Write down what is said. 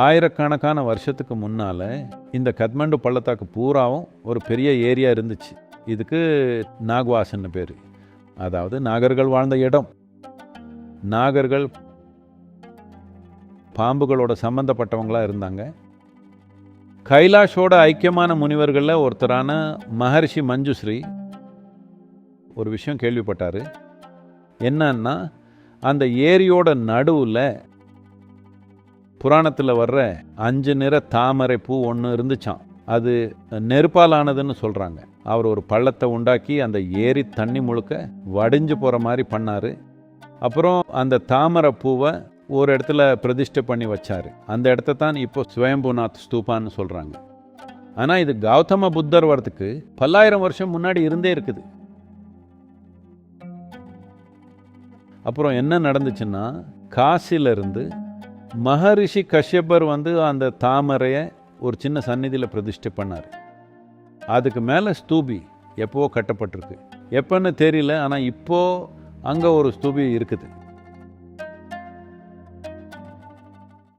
ஆயிரக்கணக்கான வருஷத்துக்கு முன்னால் இந்த கத்மண்டு பள்ளத்தாக்கு பூராவும் ஒரு பெரிய ஏரியா இருந்துச்சு. இதுக்கு நாகவாசன்னு பேர். அதாவது நாகர்கள் வாழ்ந்த இடம். நாகர்கள் பாம்புகளோட சம்மந்தப்பட்டவங்களாக இருந்தாங்க. கைலாஷோட ஐக்கியமான முனிவர்களில் ஒருத்தரான மகர்ஷி மஞ்சுஸ்ரீ ஒரு விஷயம் கேள்விப்பட்டார். என்னன்னா அந்த ஏரியோட நடுவில் புராணத்தில் வர்ற அஞ்சு நிற தாமரை பூ ஒன்று இருந்துச்சான் அது நெருப்பால் ஆனதுன்னு சொல்கிறாங்க அவர் ஒரு பள்ளத்தை உண்டாக்கி அந்த ஏரி தண்ணி முழுக்க வடிஞ்சு போகிற மாதிரி பண்ணார். அப்புறம் அந்த தாமரை பூவை ஒரு இடத்துல பிரதிஷ்டை பண்ணி வச்சார். அந்த இடத்த தான் இப்போ ஸ்வயம்புநாத் ஸ்தூபான்னு சொல்கிறாங்க ஆனால் இது கௌதம புத்தர் வரதுக்கு பல்லாயிரம் வருஷம் முன்னாடி இருந்தே இருக்குது. அப்புறம் என்ன நடந்துச்சுன்னா காசிலிருந்து மகரிஷி கஷ்யப்பர் வந்து அந்த தாமரையை ஒரு சின்ன சந்நிதியில் பிரதிஷ்டை பண்ணார். அதுக்கு மேலே ஸ்தூபி எப்போவோ கட்டப்பட்டிருக்கு. எப்போன்னு தெரியல ஆனால் இப்போ அங்கே ஒரு ஸ்தூபி இருக்குது.